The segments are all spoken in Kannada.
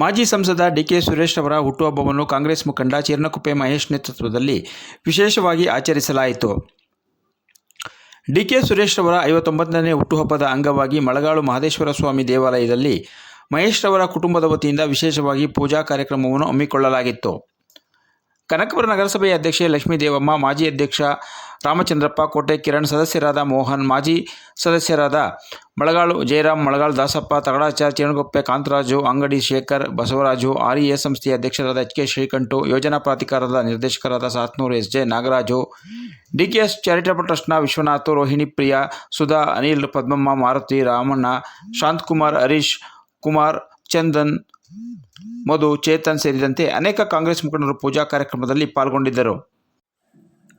ಮಾಜಿ ಸಂಸದ ಡಿಕೆ ಸುರೇಶ್ ಅವರ ಹುಟ್ಟುಹಬ್ಬವನ್ನು ಕಾಂಗ್ರೆಸ್ ಮುಖಂಡ ಚೀರ್ನಕುಪ್ಪೆ ಮಹೇಶ್ ನೇತೃತ್ವದಲ್ಲಿ ವಿಶೇಷವಾಗಿ ಆಚರಿಸಲಾಯಿತು. ಡಿಕೆ ಸುರೇಶ್ ಅವರ ಐವತ್ತೊಂಬತ್ತನೇ ಹುಟ್ಟುಹಬ್ಬದ ಅಂಗವಾಗಿ ಮಳಗಾಳು ಮಹದೇಶ್ವರ ಸ್ವಾಮಿ ದೇವಾಲಯದಲ್ಲಿ ಮಹೇಶ್ ರವರ ಕುಟುಂಬದ ವತಿಯಿಂದ ವಿಶೇಷವಾಗಿ ಪೂಜಾ ಕಾರ್ಯಕ್ರಮವನ್ನು ಹಮ್ಮಿಕೊಳ್ಳಲಾಗಿತ್ತು. ಕನಕಪುರ ನಗರಸಭೆಯ ಅಧ್ಯಕ್ಷೆ ಲಕ್ಷ್ಮೀ ದೇವಮ್ಮ ಮಾಜಿ ಅಧ್ಯಕ್ಷ ರಾಮಚಂದ್ರಪ್ಪ ಕೋಟೆ ಕಿರಣ್ ಸದಸ್ಯರಾದ ಮೋಹನ್, ಮಾಜಿ ಸದಸ್ಯರಾದ ಮಳಗಾಳು ಜಯರಾಮ್, ಮಳಗಾಳ್ ದಾಸಪ್ಪ ತಗಡಾಚಾರ್ ಚೇಣಗೊಪ್ಪೆ, ಕಾಂತರಾಜು, ಅಂಗಡಿ ಶೇಖರ್, ಬಸವರಾಜು ಆರ್ಇಎ ಸಂಸ್ಥೆಯ ಅಧ್ಯಕ್ಷರಾದ ಎಚ್ ಕೆ ಶ್ರೀಕಂಠು, ಯೋಜನಾ ಪ್ರಾಧಿಕಾರದ ನಿರ್ದೇಶಕರಾದ Sathnur S J Nagaraju, DKS charitable ಟ್ರಸ್ಟ್ನ ವಿಶ್ವನಾಥ್, ರೋಹಿಣಿ ಪ್ರಿಯಾ, ಸುಧಾ, ಅನಿಲ್, ಪದ್ಮಮ್ಮ, ಮಾರುತಿ, ರಾಮಣ್ಣ ಶಾಂತಕುಮಾರ್ ಹರೀಶ್ ಕುಮಾರ್, ಚಂದನ್, ಮಧು, ಚೇತನ್ ಸೇರಿದಂತೆ ಅನೇಕ ಕಾಂಗ್ರೆಸ್ ಮುಖಂಡರು ಪೂಜಾ ಕಾರ್ಯಕ್ರಮದಲ್ಲಿ ಪಾಲ್ಗೊಂಡಿದ್ದರು.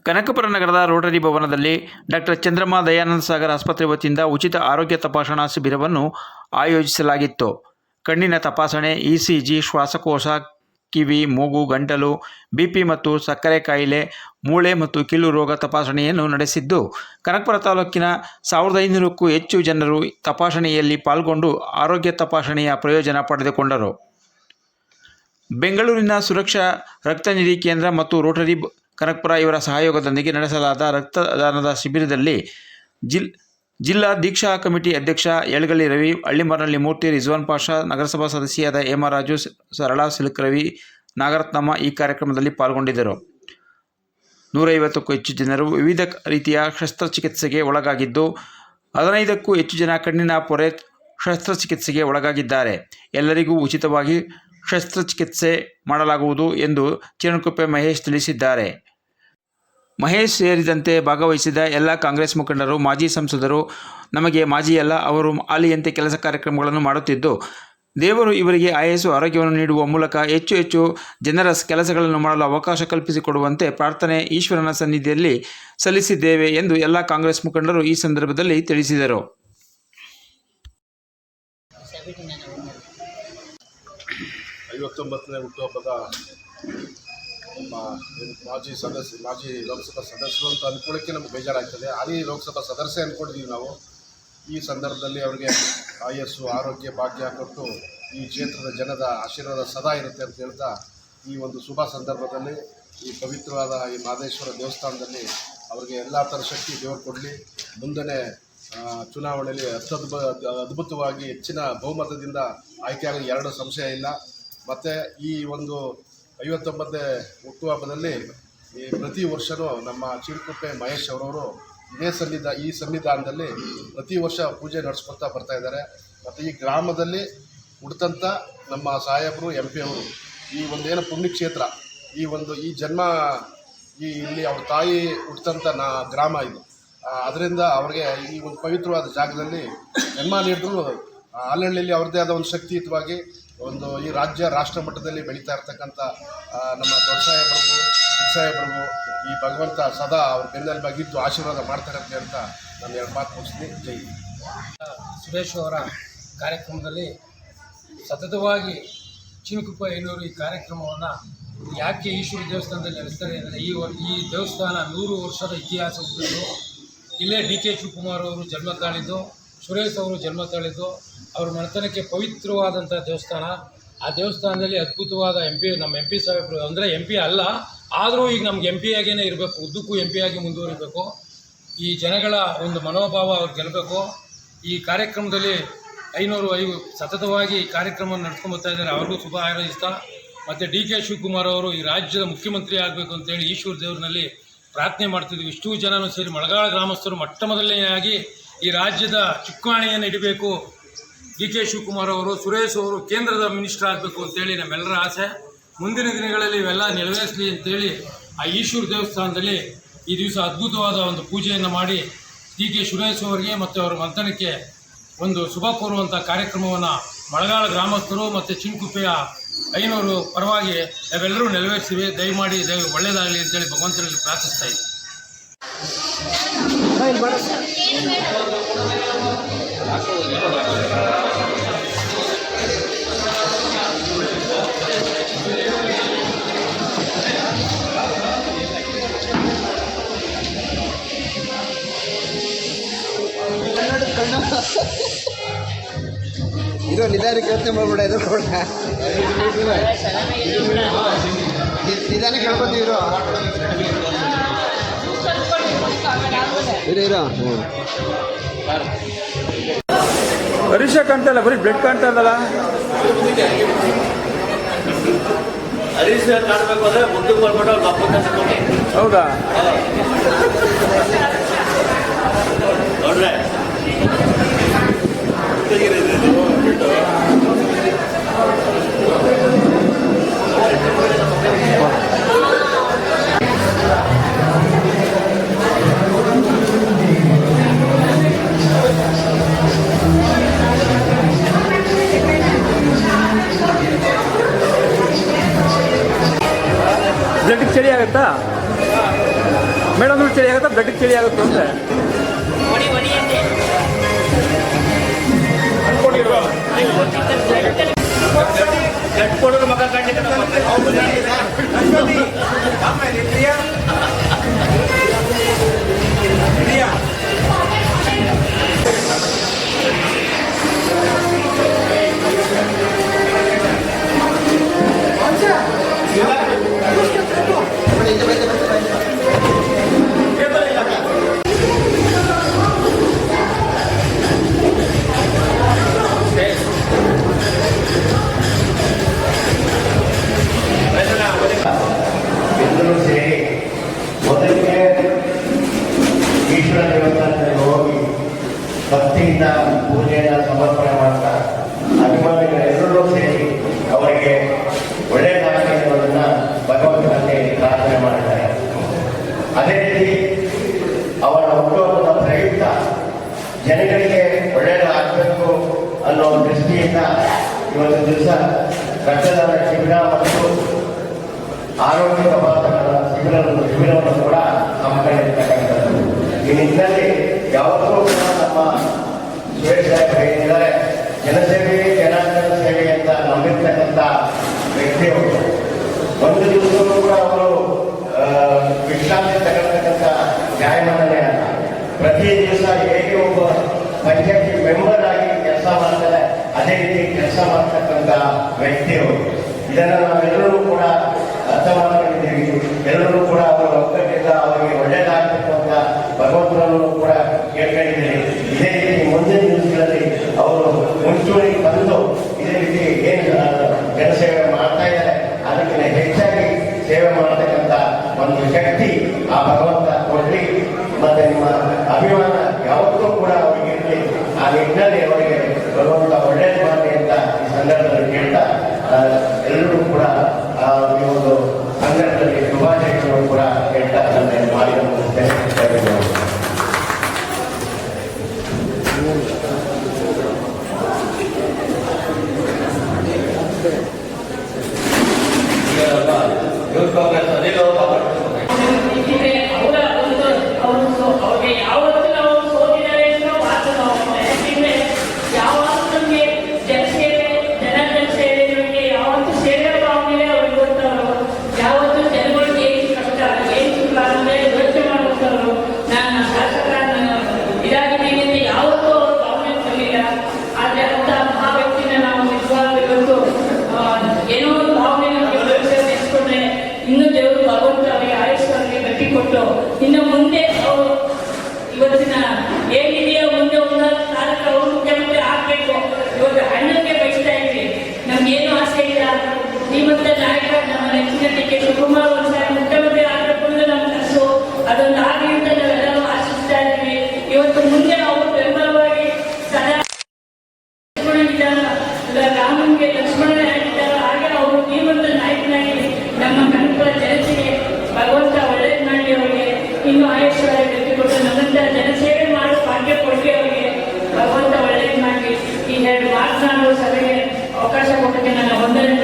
ಕನಕಪುರ ನಗರದ ರೋಟರಿ ಭವನದಲ್ಲಿ ಡಾಕ್ಟರ್ ಚಂದ್ರಮ್ಮ ದಯಾನಂದ ಸಾಗರ್ ಆಸ್ಪತ್ರೆ ವತಿಯಿಂದ ಉಚಿತ ಆರೋಗ್ಯ ತಪಾಸಣಾ ಶಿಬಿರವನ್ನು ಆಯೋಜಿಸಲಾಗಿತ್ತು. ಕಣ್ಣಿನ ತಪಾಸಣೆ, ಇಸಿಜಿ, ಶ್ವಾಸಕೋಶ, ಕಿವಿ, ಮೂಗು, ಗಂಟಲು, ಬಿಪಿ ಮತ್ತು ಸಕ್ಕರೆ ಕಾಯಿಲೆ, ಮೂಳೆ ಮತ್ತು ಕೀಲು ರೋಗ ತಪಾಸಣೆಯನ್ನು ನಡೆಸಿದ್ದು. ಕನಕಪುರ ತಾಲೂಕಿನ ಸಾವಿರದ ಐನೂರಕ್ಕೂ ಹೆಚ್ಚು ಜನರು ತಪಾಸಣೆಯಲ್ಲಿ ಪಾಲ್ಗೊಂಡು ಆರೋಗ್ಯ ತಪಾಸಣೆಯ ಪ್ರಯೋಜನ ಪಡೆದುಕೊಂಡರು. ಬೆಂಗಳೂರಿನ ಸುರಕ್ಷಾ ರಕ್ತನಿಧಿ ಕೇಂದ್ರ ಮತ್ತು ರೋಟರಿ ಕನಕಪುರ ಇವರ ಸಹಯೋಗದೊಂದಿಗೆ ನಡೆಸಲಾದ ರಕ್ತದಾನದ ಶಿಬಿರದಲ್ಲಿ ಜಿಲ್, ಜಿಲ್ಲಾ ದೀಕ್ಷಾ ಕಮಿಟಿ ಅಧ್ಯಕ್ಷ ಯಳಗಳ್ಳಿ ರವಿ, ಹಳ್ಳಿಮರಳ್ಳಿ ಮೂರ್ತಿ ರಿಜ್ವಾನ್ ಪಾಷಾ, ನಗರಸಭಾ ಸದಸ್ಯರಾದ ಹೇಮರಾಜು ಸರಳ ಸರಳಾ ಸಿಲ್ಕ್ ರವಿ, ನಾಗರತ್ನಮ್ಮ ಈ ಕಾರ್ಯಕ್ರಮದಲ್ಲಿ ಪಾಲ್ಗೊಂಡಿದ್ದರು. ನೂರೈವತ್ತಕ್ಕೂ ಹೆಚ್ಚು ಜನರು ವಿವಿಧ ರೀತಿಯ ಶಸ್ತ್ರಚಿಕಿತ್ಸೆಗೆ ಒಳಗಾಗಿದ್ದು, ಹದಿನೈದಕ್ಕೂ ಹೆಚ್ಚು ಜನ ಕಣ್ಣಿನ ಪೊರೆ ಶಸ್ತ್ರಚಿಕಿತ್ಸೆಗೆ ಒಳಗಾಗಿದ್ದಾರೆ. ಎಲ್ಲರಿಗೂ ಉಚಿತವಾಗಿ ಶಸ್ತ್ರಚಿಕಿತ್ಸೆ ಮಾಡಲಾಗುವುದು ಎಂದು ಚಿರಣಕುಪ್ಪೆ ಮಹೇಶ್ ತಿಳಿಸಿದ್ದಾರೆ. ಮಹೇಶ್ ಸೇರಿದಂತೆ ಭಾಗವಹಿಸಿದ ಎಲ್ಲ ಕಾಂಗ್ರೆಸ್ ಮುಖಂಡರು, ಮಾಜಿ ಸಂಸದರು, ನಮಗೆ ಮಾಜಿ ಅಲ್ಲ, ಅವರು ಆಲಿಯಂತೆ ಕೆಲಸ ಕಾರ್ಯಕ್ರಮಗಳನ್ನು ಮಾಡುತ್ತಿದ್ದು, ದೇವರು ಇವರಿಗೆ ಆಯಸ್ಸು, ಆರೋಗ್ಯವನ್ನು ನೀಡುವ ಮೂಲಕ ಹೆಚ್ಚು ಹೆಚ್ಚು ಜನರ ಕೆಲಸಗಳನ್ನು ಮಾಡಲು ಅವಕಾಶ ಕಲ್ಪಿಸಿಕೊಡುವಂತೆ ಪ್ರಾರ್ಥನೆ ಈಶ್ವರನ ಸನ್ನಿಧಿಯಲ್ಲಿ ಸಲ್ಲಿಸಿದ್ದೇವೆ ಎಂದು ಎಲ್ಲ ಕಾಂಗ್ರೆಸ್ ಮುಖಂಡರು ಈ ಸಂದರ್ಭದಲ್ಲಿ ತಿಳಿಸಿದರು. ಐವತ್ತೊಂಬತ್ತನೇ ಹುಟ್ಟುಹಬ್ಬದ ನಮ್ಮ ಮಾಜಿ ಸದಸ್ಯ, ಮಾಜಿ ಲೋಕಸಭಾ ಸದಸ್ಯರು ಅಂತ ಅನ್ಕೊಳ್ಳೋಕ್ಕೆ ನಮ್ಗೆ ಬೇಜಾರಾಗ್ತದೆ. ಹಾಲಿ ಲೋಕಸಭಾ ಸದಸ್ಯ ಅಂದ್ಕೊಂಡಿದ್ದೀವಿ ನಾವು. ಈ ಸಂದರ್ಭದಲ್ಲಿ ಅವರಿಗೆ ಆಯಸ್ಸು, ಆರೋಗ್ಯ, ಭಾಗ್ಯ ಕೊಟ್ಟು ಈ ಕ್ಷೇತ್ರದ ಜನದ ಆಶೀರ್ವಾದ ಸದಾ ಇರುತ್ತೆ ಅಂತ ಹೇಳ್ತಾ ಈ ಒಂದು ಶುಭ ಸಂದರ್ಭದಲ್ಲಿ ಈ ಪವಿತ್ರವಾದ ಈ ಮಹದೇಶ್ವರ ದೇವಸ್ಥಾನದಲ್ಲಿ ಅವರಿಗೆ ಎಲ್ಲ ಥರ ಶಕ್ತಿ ದೇವರು ಕೊಡಲಿ. ಮುಂದನೆ ಚುನಾವಣೆಯಲ್ಲಿ ಅತ್ಯದ್ಭು, ಅದ್ಭುತವಾಗಿ ಹೆಚ್ಚಿನ ಬಹುಮತದಿಂದ ಆಯ್ಕೆಯಾಗಲಿ ಎರಡು ಸಂಶಯ ಇಲ್ಲ. ಮತ್ತು ಈ ಒಂದು ಐವತ್ತೊಂಬತ್ತನೇ ಹುಟ್ಟುಹಬ್ಬದಲ್ಲಿ ಈ ಪ್ರತಿ ವರ್ಷವೂ ನಮ್ಮ ಚಿರುಕುಪ್ಪೆ ಮಹೇಶ್ ಅವರವರು ಇದೇ ಸನ್ನಿಧ, ಈ ಸನ್ನಿಧಾನದಲ್ಲಿ ಪ್ರತಿ ವರ್ಷ ಪೂಜೆ ನಡೆಸ್ಕೊತಾ ಬರ್ತಾ ಇದ್ದಾರೆ. ಮತ್ತು ಈ ಗ್ರಾಮದಲ್ಲಿ ಹುಡ್ತಂಥ ನಮ್ಮ ಸಾಹೇಬರು ಎಂ ಪಿ ಅವರು ಈ ಒಂದೇನು ಪುಣ್ಯಕ್ಷೇತ್ರ, ಈ ಒಂದು ಈ ಜನ್ಮ ಈ ಇಲ್ಲಿ ಅವ್ರ ತಾಯಿ ಹುಟ್ಟಂಥ ನಾ ಗ್ರಾಮ ಇದು. ಅದರಿಂದ ಅವ್ರಿಗೆ ಈ ಒಂದು ಪವಿತ್ರವಾದ ಜಾಗದಲ್ಲಿ ಜನ್ಮ ನೀಡಿದ್ರು ಆಲಹಳ್ಳಿಯಲ್ಲಿ ಅವ್ರದ್ದೇ ಆದ ಒಂದು ಶಕ್ತಿಯುತವಾಗಿ ಒಂದು ಈ ರಾಜ್ಯ ರಾಷ್ಟ್ರ ಮಟ್ಟದಲ್ಲಿ ಬೆಳೀತಾ ಇರ್ತಕ್ಕಂಥ ನಮ್ಮ ದೊಡ್ಡ ಸಾಹೇಬರು ಚಿಕ್ಕ ಈ ಭಗವಂತ ಸದಾ ಅವ್ರ ಬೆನ್ನೆಲುಬಾಗಿದ್ದು ಆಶೀರ್ವಾದ ಮಾಡ್ತಾರೆ ಅಂತ ನಾನು ಎರಡು ಮಾತು ಮುಗಿಸ್ತೀನಿ. ಜೈ ಸುರೇಶ್ ಅವರ ಕಾರ್ಯಕ್ರಮದಲ್ಲಿ ಸತತವಾಗಿ ಚಿನುಕುಪ್ಪ ಐನೂರು ಈ ಕಾರ್ಯಕ್ರಮವನ್ನು ಯಾಕೆ ಈಶ್ವರ ದೇವಸ್ಥಾನದಲ್ಲಿ ನಡೆಸ್ತಾರೆ ಅಂದರೆ ಈ ಈ ದೇವಸ್ಥಾನ ನೂರು ವರ್ಷದ ಇತಿಹಾಸ ಇಲ್ಲೇ ಡಿ ಕೆ ಶಿವಕುಮಾರ್ ಅವರು ಜನ್ಮ ತಾಳಿದ್ದು ಸುರೇಶ್ ಅವರು ಜನ್ಮ ತಾಳಿದ್ದು ಅವ್ರ ಮನೆತನಕ್ಕೆ ಪವಿತ್ರವಾದಂಥ ದೇವಸ್ಥಾನ. ಆ ದೇವಸ್ಥಾನದಲ್ಲಿ ಅದ್ಭುತವಾದ ಎಂ ಪಿ ನಮ್ಮ ಎಂ ಪಿ ಸಾಹೇಬರು, ಅಂದರೆ ಎಂ ಪಿ ಅಲ್ಲ, ಆದರೂ ಈಗ ನಮ್ಗೆ ಎಂ ಪಿ ಆಗೇ ಇರಬೇಕು, ಉದ್ದಕ್ಕೂ ಎಂ ಪಿ ಆಗಿ ಮುಂದುವರಿಬೇಕು. ಈ ಜನಗಳ ಒಂದು ಮನೋಭಾವ ಅವ್ರು ಗೆಲ್ಲಬೇಕು. ಈ ಕಾರ್ಯಕ್ರಮದಲ್ಲಿ ಐನೂರು ಐದು ಸತತವಾಗಿ ಕಾರ್ಯಕ್ರಮ ಇದ್ದಾರೆ. ಅವ್ರಿಗೂ ಶುಭ ಹಾರೈಸ್ತಾ, ಮತ್ತು ಡಿ ಕೆ ಶಿವಕುಮಾರ್ ಅವರು ಈ ರಾಜ್ಯದ ಮುಖ್ಯಮಂತ್ರಿ ಆಗಬೇಕು ಅಂತೇಳಿ ಈಶ್ವರ ದೇವರಿನಲ್ಲಿ ಪ್ರಾರ್ಥನೆ ಮಾಡ್ತಿದ್ವಿ. ಇಷ್ಟು ಜನನೂ ಸೇರಿ ಮಳಗಾಳ ಗ್ರಾಮಸ್ಥರು ಮೊಟ್ಟ ಮೊದಲನೆಯಾಗಿ ಈ ರಾಜ್ಯದ ಚುಕ್ಕಾಣಿಯನ್ನು ಇಡಬೇಕು. ಡಿ ಕೆ ಶಿವಕುಮಾರ್ ಅವರು, ಸುರೇಶ್ ಅವರು ಕೇಂದ್ರದ ಮಿನಿಸ್ಟರ್ ಆಗಬೇಕು ಅಂತೇಳಿ ನಮ್ಮೆಲ್ಲರ ಆಸೆ. ಮುಂದಿನ ದಿನಗಳಲ್ಲಿ ಇವೆಲ್ಲ ನೆರವೇರಿಸಲಿ ಅಂತೇಳಿ ಆ ಈಶ್ವರ ದೇವಸ್ಥಾನದಲ್ಲಿ ಈ ದಿವಸ ಅದ್ಭುತವಾದ ಒಂದು ಪೂಜೆಯನ್ನು ಮಾಡಿ ಡಿ ಕೆ ಸುರೇಶ್ ಅವರಿಗೆ ಮತ್ತು ಅವರ ಮಂಥನಕ್ಕೆ ಒಂದು ಶುಭ ಕೋರುವಂಥ ಕಾರ್ಯಕ್ರಮವನ್ನು ಮಳಗಾಳ ಗ್ರಾಮಸ್ಥರು ಮತ್ತು ಚಿನ್ಕುಪ್ಪೆಯ ಐನೂರು ಪರವಾಗಿ ನಾವೆಲ್ಲರೂ ನೆರವೇರಿಸಿವೆ. ದಯಮಾಡಿ ದಯ ಒಳ್ಳೆಯದಾಗಲಿ ಅಂತೇಳಿ ಭಗವಂತನಲ್ಲಿ ಪ್ರಾರ್ಥಿಸ್ತಾ ಇದ್ದೀವಿ ಇದು ಇದು ನಿಧಾನಕ್ಕೆ ಯೋಚನೆ ಮಾಡ್ಬೇಡ ಇದು ಕೂಡ. ನಿ- ನಿಧಾನಕ್ಕೆ ಹೇಳ್ಕೊತೀವಿ ಇರು ಇರು. ಹರೀಶ ಕಾಣ್ತಾ ಇಲ್ಲ ಬರೀ ಬ್ಲಡ್ ಕಾಣ್ತಾ ಇಲ್ಲಲ್ಲ ಹರೀಶ್ ಕಾಣಬೇಕು ಅಂದ್ರೆ ಮುಂದಕ್ಕೆ ಬರ್ಬಿಟ್ಟು ಅವ್ರ ಅಪ್ಪನ ಹೌದಾ? ನೋಡ್ರೆ. ಆಗುತ್ತಾ ಅಂದ್ರೆ ದೃಷ್ಟಿಯಿಂದ ಇವತ್ತು ದಿವಸ ರಕ್ತದಾನ ಶಿಬಿರ ಮತ್ತು ಆರೋಗ್ಯ ತಪಾಸಣಾ ಶಿಬಿರವನ್ನು ಶಿಬಿರವನ್ನು ಕೂಡ ಹಮ್ಮಿಕೊಂಡಿರ್ತಕ್ಕಂಥದ್ದು ಈ ನಿಟ್ಟಿನಲ್ಲಿ ಯಾವತ್ತೂ ಕೂಡ ನಮ್ಮ ಸುರೇಶ್ ಸಾಹೇಬ್ ಹೇಳಿದ್ದಾರೆ, ಜನಸೇವೆ, ಜನಾರ್ದನ ಸೇವೆ ಅಂತ ನಂಬಿರ್ತಕ್ಕಂಥ ವ್ಯಕ್ತಿಯವರು ಒಂದು ದಿವಸವೂ ಕೂಡ ಅವರು ವಿಶ್ರಾಂತಿ ತಗೊಳ್ತಕ್ಕಂಥ ನ್ಯಾಯಮಂಡನೆ ಅಲ್ಲ. ಪ್ರತಿ ದಿವಸ ಹೇಗೆ ಒಬ್ಬ ಪಂಚಾಯತಿ ಮೆಂಬರ್ ಆಗಿ ಕೆಲಸ ಮಾಡ್ತಾರೆ ಅದೇ ರೀತಿ ಕೆಲಸ ಮಾಡ್ತಕ್ಕಂಥ ವ್ಯಕ್ತಿಯವರು ಇದನ್ನು ನಾವೆಲ್ಲರೂ ಕೂಡ ಅರ್ಥ ಎಲ್ಲರೂ ಕೂಡ ಅವರ ಒಕ್ಕಟ್ಟಿಂದ ಅವರಿಗೆ ಒಳ್ಳೆಯದಾಗ್ತಕ್ಕಂಥ ಭಗವಂತನನ್ನು ಕೂಡ ಕೇಳ್ಕೊಂಡಿದ್ದೀವಿ. ಇದೇ ರೀತಿ ಮುಂದಿನ ದಿವಸಗಳಲ್ಲಿ ಅವರು ಮುಂಚೂಣಿ ಬಂದು ಇದೇ ರೀತಿ ಏನು ಜನಸೇವೆ ಮಾಡ್ತಾ ಇದ್ದಾರೆ ಅದಕ್ಕಿಂತ ಹೆಚ್ಚಾಗಿ ಸೇವೆ ಮಾಡತಕ್ಕಂಥ ಒಂದು ಶಕ್ತಿ ಆ ಭಗವಂತ ಕೊಡಲಿ. ಮತ್ತೆ ನಿಮ್ಮ ಅಭಿಮಾನ ಯಾವತ್ತೂ ಕೂಡ ಅವರಿಗೆ ಇರಲಿ. ಆ ನಿಟ್ಟಿನಲ್ಲಿ ಅವರಿಗೆ ಭಗವಂತ ಒಳ್ಳೇದು ಮಾಡಲಿ ಅಂತ ಈ ಸಂದರ್ಭದಲ್ಲಿ ಕೇಳ್ತಾ ಆ, ಎಲ್ಲರೂ ಕೂಡ ಆ ಈ ಒಂದು ಸಂದರ್ಭದಲ್ಲಿ ಶುಭಾಶಯಗಳನ್ನು ಕೂಡ ಹೇಳ್ತಾ ನನ್ನ ಮಾತಿನ ಮುಗಿಸ್ತೇನೆ ಧನ್ಯವಾದಗಳು. ಆಗಲಿ ಅಂತ ಇವತ್ತು ಮುಂದೆ ಅವರು ಬೆಂಬಲವಾಗಿ ಸದಾ ರಾಮನಿಗೆ ಹಾಗೆ ಅವರು ಶ್ರೀಮಂತ ನಾಯಕನಾಗಿ ನಮ್ಮ ಕನಕಪುರ ಜನತೆಗೆ ಭಗವಂತ ಒಳ್ಳೇದು ಮಾಡಿ ಅವರಿಗೆ ಇನ್ನು ಆಯುಷ್ಯ ಗತಿ ಕೊಟ್ಟು ನಮ್ಮಂತ ಜನಸೇವೆ ಮಾಡೋ ಭಾಗ್ಯ ಕೊಡಲಿ ಅವರಿಗೆ ಭಗವಂತ ಒಳ್ಳೇದು ಮಾಡಿ ಈ ಎರಡು ಮಾತನಾಡುವ ಸಭೆಗೆ ಅವಕಾಶ ಕೊಟ್ಟಕ್ಕೆ ನನ್ನ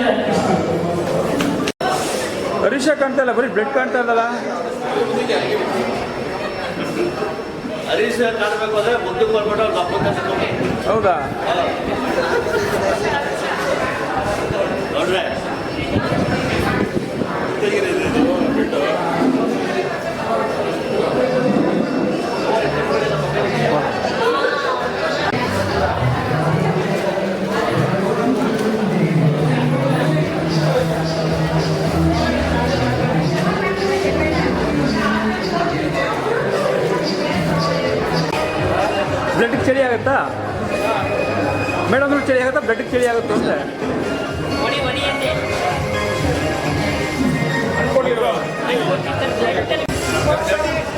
ಅರ್ಪಿಸ್ತೀನಿ ಹರೀಶ ಕಾಣ್ತಾ ಇಲ್ಲ, ಬರೀ ಬ್ಲಡ್ ಕಾಣ್ತಾ ಇಲ್ಲಲ್ಲ ಹರೀಶ್ ಕಾಣಬೇಕು ಅಂದ್ರೆ ಮುಂದಕ್ಕೆ ಬರ್ಬಿಟ್ಟು ಅವ್ರ ತಗೊಂಡು ಹೌದಾ? ನೋಡ್ರೆ. ಬ್ಲಡ್ಗೆ ಚಳಿ ಆಗುತ್ತೆ ಅಂದರೆ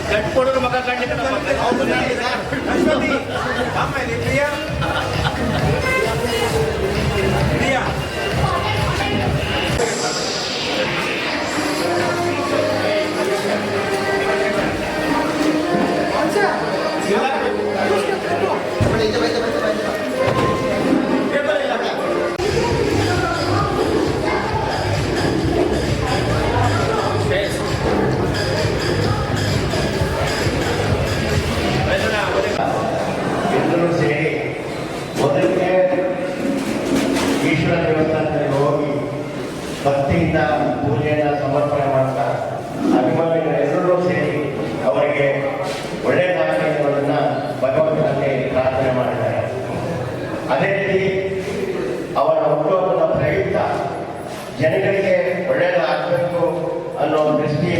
ಗಟ್ಟಿ ಕೊಡೋರು ಮಗ ಕಾಣ್ಲಿಕ್ಕೆ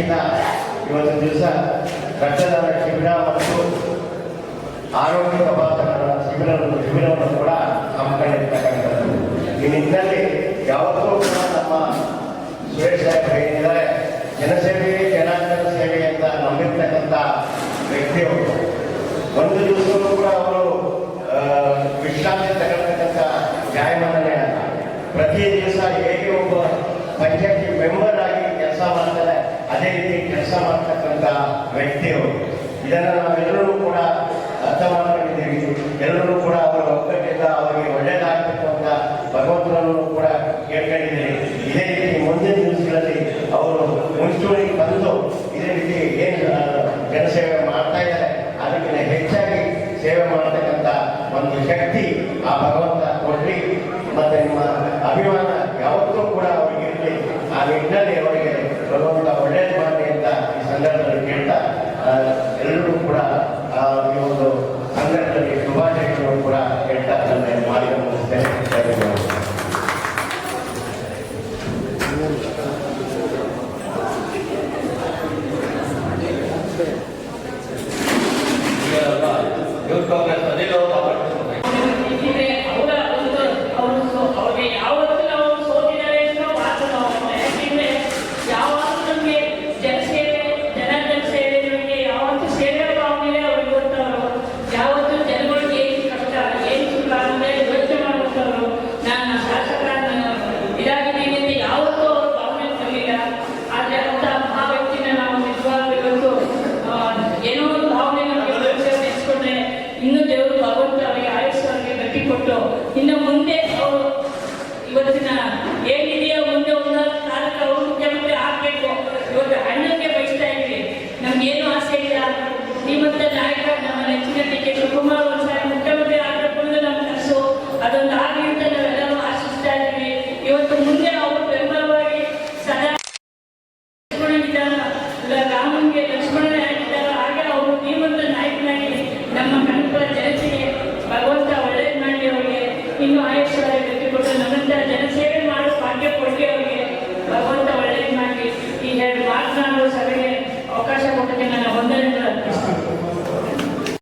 ವತಿಯಿಂದ ಇವತ್ತು ದಿವಸ ರಕ್ತದಾನ ಶಿಬಿರ ಮತ್ತು ಆರೋಗ್ಯ ತಪಾಸಣಾ ಶಿಬಿರ ಶಿಬಿರವನ್ನು ಕೂಡ ಹಮ್ಮಿಕೊಂಡಿರ್ತಕ್ಕಂಥದ್ದು ಈ ನಿಟ್ಟಿನಲ್ಲಿ ಯಾವತ್ತೂ ಕೂಡ ನಮ್ಮ ಸುರೇಶ್ ಸಾಹೇಬ್ ಏನಿದ್ದಾರೆ ಜನಸೇವೆ ಜನಾಂಗದ ಸೇವೆ ಅಂತ ನಂಬಿರ್ತಕ್ಕಂಥ ವ್ಯಕ್ತಿಯವರು. ಒಂದು ದಿವಸವೂ ಕೂಡ ಅವರು ವಿಶ್ರಾಂತಿ ತಗೊಳ್ತಕ್ಕಂಥ ಜಾಯಮಾನನೇ ಅಲ್ಲ. ಪ್ರತಿ ದಿವಸ ಹೇಗೆ ಒಬ್ಬ ಪಂಚಾಯತಿ ಮೆಂಬರ್ ಆಗಿ ಕೆಲಸ ಮಾಡ್ತಾರೆ ಅದೇ ರೀತಿ ಕೆಲಸ ಮಾಡ್ತಕ್ಕಂಥ ವ್ಯಕ್ತಿಯವರು ಇದನ್ನು ನಾವೆಲ್ಲರೂ ಕೂಡ ಅರ್ಥ ಮಾಡ್ಕೊಂಡಿದ್ದೀವಿ ಎಲ್ಲರೂ ಕೂಡ